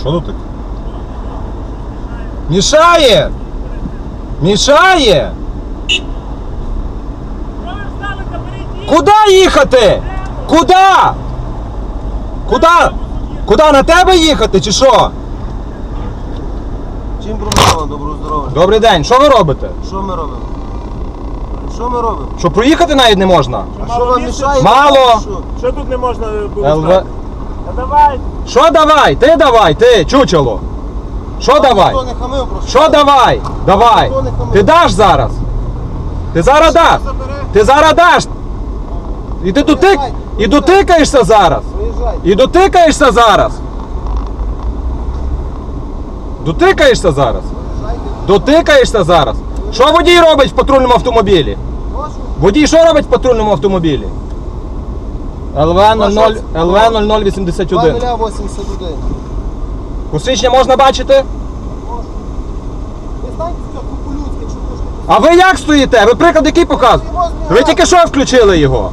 Що тут таке? Мішає! Мішає! Куди їхати? Куди? Куди? Куди на тебе їхати чи що? Чим проблема, добро здоров'я? Добрий день, що ви робите? Що ми робимо? Що ми робимо? Що проїхати навіть не можна? А що вам мішає? Мало. Що? Що тут не можна було ЛВ... Та давай! Що давай? Ти давай, ти, чучело. Що давай? Ніхто не хамив просто. Що давай? Давай. Ти даш зараз? Ти зараз даш? Ти зараз даш? І ти дотик... І дотикаєшся зараз? Виїжджай. І дотикаєшся зараз? Дотикаєшся зараз? Дотикаєшся зараз? Що водій робить в патрульному автомобілі? Прошу. Водій що робить в патрульному автомобілі? ЛВ 00 ЛВ 0081. 2081. Посвідчення можна бачити? Ви знаєте, що по-людськи, якщо. А ви як стоїте? Ви приклад який показуєте? Ви тільки що включили його?